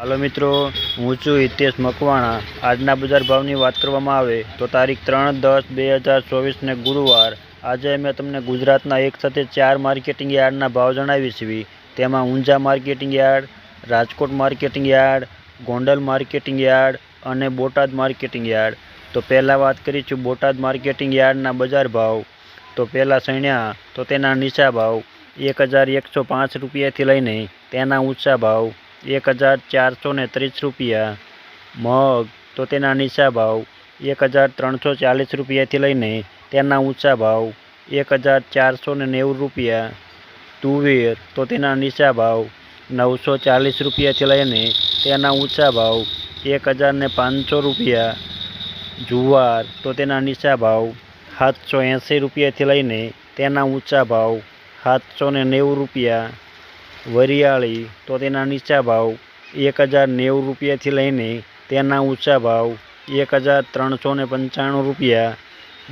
હાલો મિત્રો, હું છું હિતેશ મકવાણા. આજના બજાર ભાવની વાત કરવામાં આવે તો તારીખ ત્રણ દસ બે હજાર ચોવીસને ગુરુવાર. આજે અમે તમને ગુજરાતના એક સાથે ચાર માર્કેટિંગ યાર્ડના ભાવ જણાવી છીએ. તેમાં Unjha marketing yard, Rajkot marketing yard, Gondal marketing yard અને બોટાદ માર્કેટિંગ યાર્ડ. તો પહેલાં વાત કરીશું બોટાદ માર્કેટિંગ યાર્ડના બજાર ભાવ. તો પહેલાં સણ્યા, તો તેના નીચા ભાવ. એક હજાર એકસો પાંચ રૂપિયાથી લઈને તેના ઊંચા ભાવ. એક હજાર ચારસો ને ત્રીસ રૂપિયા મગ તો તેના નીચા ભાવ એક હજાર ત્રણસો ચાલીસ રૂપિયાથી લઈને તેના ઊંચા ભાવ એક હજાર ચારસો ને નેવું રૂપિયા તુવેર તો તેના નીચા ભાવ નવસો ચાલીસ રૂપિયાથી લઈને તેના ઊંચા ભાવ એક હજાર ને પાંચસો રૂપિયા જુવાર તો તેના નીચા ભાવ સાતસો એંસી રૂપિયાથી લઈને તેના ઊંચા ભાવ સાતસો ને નેવું રૂપિયા વરિયાળી, તો તેના નીચા ભાવ એક હજાર નેવું રૂપિયાથી લઈને તેના ઊંચા ભાવ એક હજાર ત્રણસો ને પંચાણું રૂપિયા.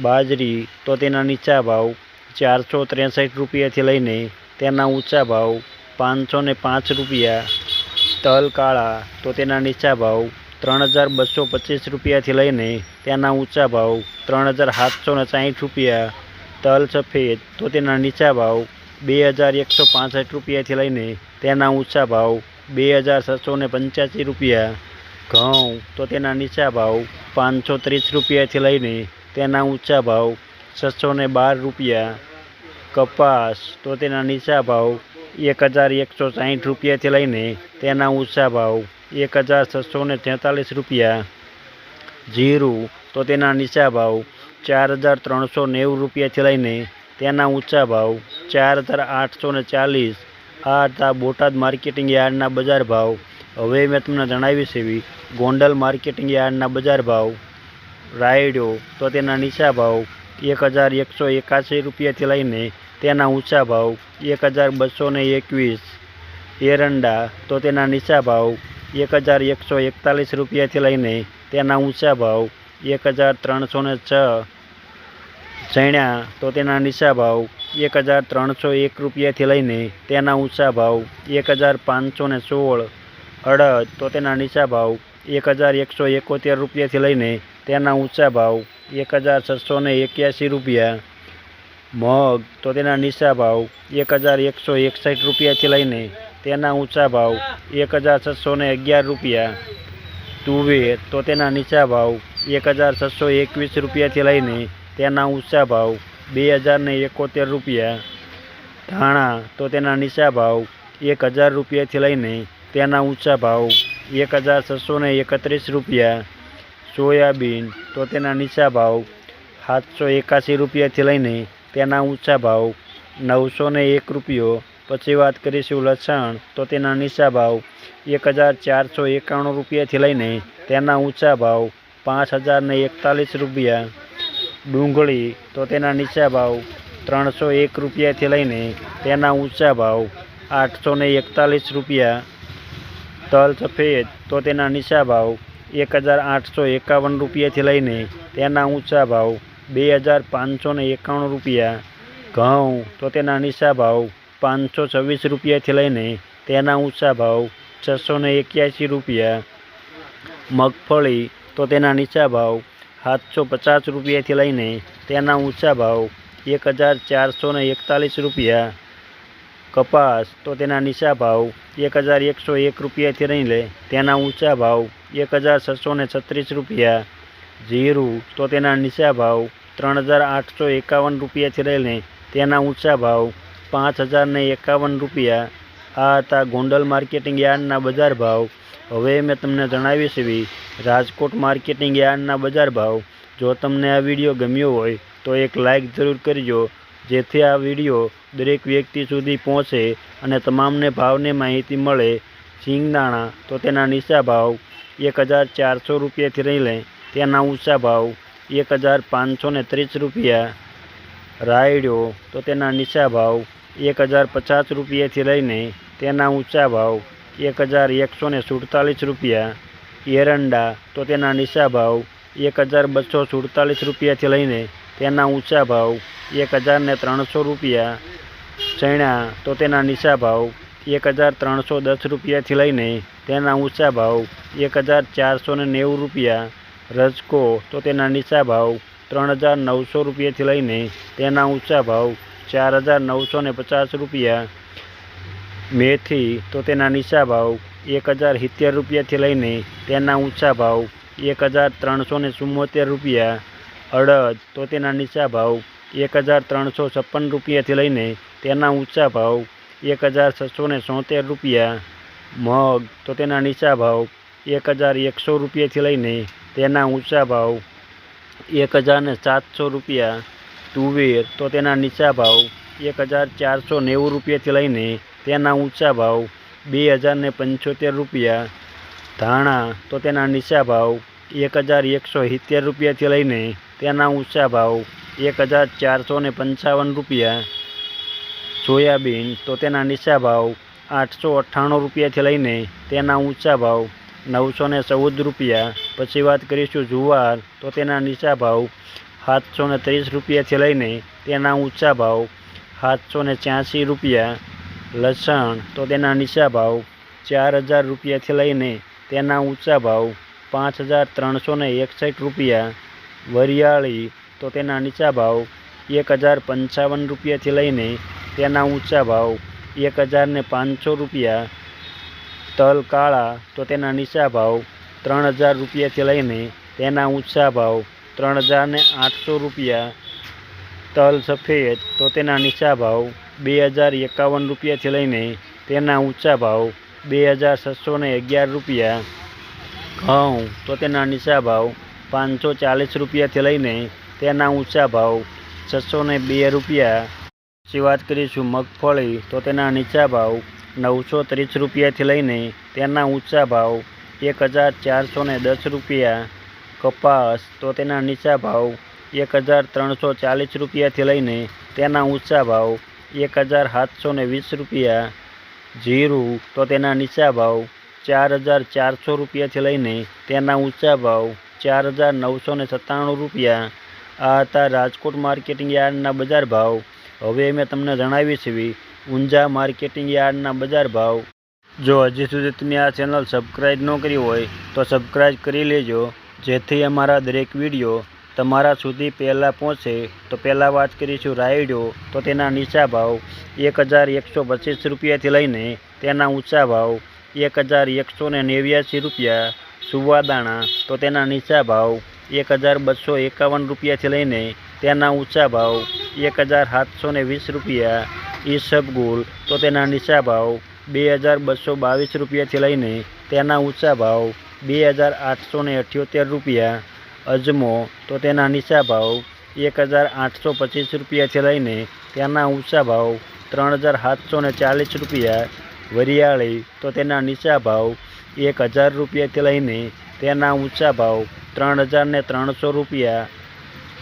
બાજરી, તો તેના નીચા ભાવ ચારસો ત્રેસઠ રૂપિયાથી લઈને તેના ઊંચા ભાવ પાંચસો ને પાંચ રૂપિયા. તલ કાળા, તો તેના નીચા ભાવ ત્રણ હજાર બસો પચીસ રૂપિયાથી લઈને તેના ઊંચા ભાવ ત્રણ હજાર સાતસો ને સાઠ રૂપિયા. તલ સફેદ, તો તેના નીચા ભાવ બે હજાર એકસો પાસઠ રૂપિયાથી લઈને તેના ઊંચા ભાવ બે હજાર છસો ને પંચ્યાસી રૂપિયા. ઘઉં તો તેના નીચા ભાવ પાંચસો ત્રીસ રૂપિયાથી લઈને તેના ઊંચા ભાવ છસો ને બાર રૂપિયા. કપાસ તો તેના નીચા ભાવ એક હજાર એકસો સાઠ રૂપિયાથી લઈને તેના ઊંચા ભાવ એક હજાર છસો ને તેતાલીસ રૂપિયા. જીરું તો તેના નીચા ભાવ ચાર હજાર ત્રણસો નેવું રૂપિયાથી લઈને તેના ઊંચા ભાવ ચાર હજાર આઠસો ને ચાલીસ. આ હતા બોટાદ માર્કેટિંગ યાર્ડના બજાર ભાવ. હવે મેં તમને જણાવી છે એવી, ગોંડલ માર્કેટિંગ યાર્ડના બજાર ભાવ. રાયડો, તો તેના નીચા ભાવ, એક હજાર એકસો એકાસી રૂપિયાથી લઈને તેના ઊંચા ભાવ, એક હજાર બસો ને એકવીસ. એરંડા, તો તેના નીચા ભાવ, એક હજાર એકસો એકતાલીસ રૂપિયાથી લઈને તેના ઊંચા ભાવ, એક હજાર ત્રણસો ને છ. ચણ્યા તો તેના નીચા ભાવ એક હજાર ત્રણસો એક રૂપિયાથી લઈને તેના ઊંચા ભાવ એક હજાર પાંચસો ને સોળ, અડદ તો તેના નીચા ભાવ એક હજાર એકસો એકોતેર રૂપિયાથી લઈને તેના ઊંચા ભાવ એક હજાર છસો ને એક્યાસી રૂપિયા, મગ તો તેના નીચા ભાવ એક હજાર એકસો એકસઠ રૂપિયાથી લઈને તેના ઊંચા ભાવ એક હજાર છસો ને અગિયાર રૂપિયા તુવેર તો તેના નીચા ભાવ એક હજાર છસો એકવીસ રૂપિયાથી લઈને તેના ઊંચા ભાવ બે હજાર ને એકોતેર રૂપિયા. ધાણા, તો તેના નીચા ભાવ એક હજાર રૂપિયાથી લઈને તેના ઊંચા ભાવ એક હજાર છસો એકત્રીસ રૂપિયા. સોયાબીન, તો તેના નીચા ભાવ સાતસો એકાસી રૂપિયાથી લઈને તેના ઊંચા ભાવ નવસો એક રૂપિયો. પછી વાત કરીશું લસણ, તો તેના નીચા ભાવ એક હજાર ચારસો એકાણું રૂપિયાથી લઈને તેના ઊંચા ભાવ પાંચ હજાર ને એકતાલીસ રૂપિયા. ડુંગળી તો તેના નીચા ભાવ ત્રણસો એક રૂપિયાથી લઈને તેના ઊંચા ભાવ આઠસો એકતાલીસ રૂપિયા. તલ સફેદ તો તેના નીચા ભાવ એક હજાર આઠસો એકાવન રૂપિયાથી લઈને તેના ઊંચા ભાવ બે હજાર પાંચસો એકાણું રૂપિયા. ઘઉં તો તેના નીચા ભાવ પાંચસો છવ્વીસ રૂપિયાથી લઈને તેના ઊંચા ભાવ છસો એક્યાસી રૂપિયા. મગફળી તો તેના નીચા ભાવ સાતસો પચાસ રૂપિયાથી લઈને તેના ઊંચા ભાવ એક હજાર ચારસો એકતાલીસ રૂપિયા. કપાસ તો તેના નીચા ભાવ એક હજાર એકસો એક રૂપિયાથી લઈને તેના ઊંચા ભાવ એક હજાર છસો છત્રીસ રૂપિયા. જીરું તો તેના નીચા ભાવ ત્રણ હજાર આઠસો એકાવન રૂપિયાથી લઈને તેના ઊંચા ભાવ પાંચ હજાર એકાવન રૂપિયા. આ હતા ગોંડલ માર્કેટિંગ યાર્ડના બજાર ભાવ. હવે મેં તમને જણાવી છે એવી રાજકોટ માર્કેટિંગ યાર્ડના બજાર ભાવ. જો તમને આ વીડિયો ગમ્યો હોય, તો એક લાઈક જરૂર કરજો, જેથી આ વીડિયો દરેક વ્યક્તિ સુધી પહોંચે અને તમામને ભાવને માહિતી મળે. સિંગદાણા તો તેના નીચા ભાવ એક હજાર ચારસો રૂપિયાથી લઈને તેના ઊંચા ભાવ એક હજાર પાંચસો ત્રીસ રૂપિયા. રાયડો, તો તેના નીચા ભાવ એક હજાર પચાસ રૂપિયાથી લઈને તેના ઊંચા ભાવ એક હજાર એકસો ને સુડતાલીસ રૂપિયા. એરંડા તો તેના નીચા ભાવ એક હજાર બસો સુડતાલીસ રૂપિયાથી લઈને તેના ઊંચા ભાવ એક હજાર ને ત્રણસો રૂપિયા. ચણા, તો તેના નીચા ભાવ એક હજાર ત્રણસો દસ રૂપિયાથી લઈને તેના ઊંચા ભાવ એક હજાર ચારસો ને નેવું રૂપિયા. રજકો, તો તેના નીચા ભાવ ત્રણ હજાર નવસો રૂપિયાથી લઈને તેના ઊંચા ભાવ ચાર હજાર નવસો ને પચાસ રૂપિયા. મેથી, તો તેના નીચા ભાવ એક હજાર સિત્તેર રૂપિયાથી લઈને તેના ઊંચા ભાવ એક હજાર ત્રણસો ને ચુમ્મોતેર રૂપિયા, અડદ તો તેના નીચા ભાવ એક હજાર ત્રણસો છપ્પન રૂપિયાથી લઈને તેના ઊંચા ભાવ એક હજાર છસો ને સોતેર રૂપિયા, મગ તો તેના નીચા ભાવ એક હજાર એકસો રૂપિયાથી લઈને તેના ઊંચા ભાવ એક હજાર ને સાતસો રૂપિયા, તુવેર તો તેના નીચા ભાવ એક હજાર ચારસો નેવું રૂપિયાથી લઈને તેના ઊંચા ભાવ બે હજાર ને પંચોતેર રૂપિયા, ધાણા તો તેના નીચા ભાવ એક હજાર એકસો સિત્તેર રૂપિયાથી લઈને તેના ઊંચા ભાવ એક હજાર ચારસો ને પંચાવન રૂપિયા. સોયાબીન તો તેના નીચા ભાવ આઠસો અઠ્ઠાણું રૂપિયાથી લઈને તેના ઊંચા ભાવ નવસો ને ચૌદ રૂપિયા. પછી વાત કરીશું જુવાર તો તેના નીચા ભાવ સાતસો ને ત્રીસ રૂપિયાથી લઈને તેના ઊંચા ભાવ સાતસો ને રૂપિયા. લસણ તો તેના નીચા ભાવ ચાર હજાર રૂપિયાથી લઈને તેના ઊંચા ભાવ પાંચ હજાર ત્રણસો એકસઠ રૂપિયા. વરિયાળી તો તેના નીચા ભાવ એક હજાર પંચાવન રૂપિયાથી લઈને તેના ઊંચા ભાવ એક હજાર ને પાંચસો રૂપિયા. તલ કાળા તો તેના નીચા ભાવ ત્રણ હજાર રૂપિયાથી લઈને તેના ઊંચા ભાવ ત્રણ હજાર ને આઠસો રૂપિયા. તલ સફેદ તો તેના નીચા ભાવ બે હજાર એકાવન રૂપિયાથી લઈને તેના ઊંચા ભાવ બે હજાર છસો ને અગિયાર રૂપિયા. ઘઉં તો તેના નીચા ભાવ પાંચસો ચાલીસ રૂપિયાથી લઈને તેના ઊંચા ભાવ છસો ને બે રૂપિયા. પછી વાત કરીશું મગફળી તો તેના નીચા ભાવ નવસો ત્રીસ રૂપિયાથી લઈને તેના ઊંચા ભાવ એક હજાર ચારસો ને દસ રૂપિયા. કપાસ તો તેના નીચા ભાવ એક હજાર ત્રણસો ચાલીસ રૂપિયાથી લઈને તેના ઊંચા ભાવ એક હજાર સાતસો ને વીસ રૂપિયા. જીરું તો તેના નીચા ભાવ ચાર હજાર ચારસો રૂપિયાથી લઈને તેના ઊંચા ભાવ ચાર હજાર નવસો ને સત્તાણું રૂપિયા. આ હતા રાજકોટ માર્કેટિંગ યાર્ડના બજાર ભાવ. હવે મેં તમને જણાવી છે ઊંઝા માર્કેટિંગ યાર્ડના બજાર ભાવ. જો હજી સુધી તમે આ ચેનલ સબસ્ક્રાઈબ ન કરી હોય તો સબસ્ક્રાઈબ કરી લેજો, જેથી અમારા દરેક વીડિયો તમારા સુધી પહેલાં પહોંચે તો પહેલાં વાત કરીશું રાયડો, તો તેના નીચા ભાવ એક હજાર એકસો પચીસ રૂપિયાથી લઈને તેના ઊંચા ભાવ એક હજાર એકસો ને નેવ્યાસી રૂપિયા, સુવાદાણા, તો તેના નીચા ભાવ એક હજાર બસો એકાવન રૂપિયાથી લઈને તેના ઊંચા ભાવ એક હજાર સાતસો ને વીસ રૂપિયા ઈસબગુલ તો તેના નીચા ભાવ બે હજાર બસો બાવીસ રૂપિયાથી લઈને તેના ઊંચા ભાવ બે હજાર આઠસો ને અઠ્યોતેર રૂપિયા અજમો, તો તેના નીચા ભાવ એક હજાર આઠસો પચીસ રૂપિયાથી લઈને તેના ઊંચા ભાવ ત્રણ હજાર સાતસો ને ચાલીસ રૂપિયા. વરિયાળી, તો તેના નીચા ભાવ એક હજાર રૂપિયાથી લઈને તેના ઊંચા ભાવ ત્રણ હજાર ને ત્રણસો રૂપિયા.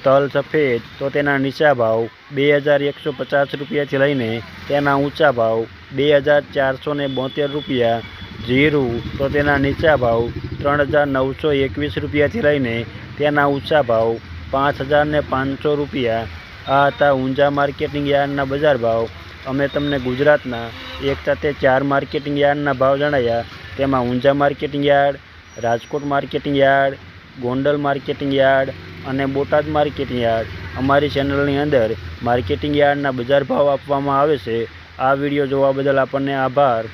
તલ સફેદ, તો તેના નીચા ભાવ બે હજાર એકસો પચાસ રૂપિયાથી લઈને તેના ઊંચા ભાવ બે હજાર ચારસો ને બોતેર રૂપિયા. જીરું, તો તેના નીચા ભાવ ત્રણ હજાર નવસો એકવીસ રૂપિયાથી લઈને તેના ઊંચા ભાવ પાંચ હજારને પાંચસો રૂપિયા. આ હતા ઊંઝા માર્કેટિંગ યાર્ડના બજાર ભાવ. અમે તમને ગુજરાતના એક સાથે ચાર માર્કેટિંગ યાર્ડના ભાવ જણાવ્યા તેમાં Unjha marketing yard, Rajkot marketing yard, Gondal marketing yard અને બોટાદ માર્કેટિંગ યાર્ડ. અમારી ચેનલની અંદર માર્કેટિંગ યાર્ડના બજાર ભાવ આપવામાં આવે છે. આ વીડિયો જોવા બદલ આપણને આભાર.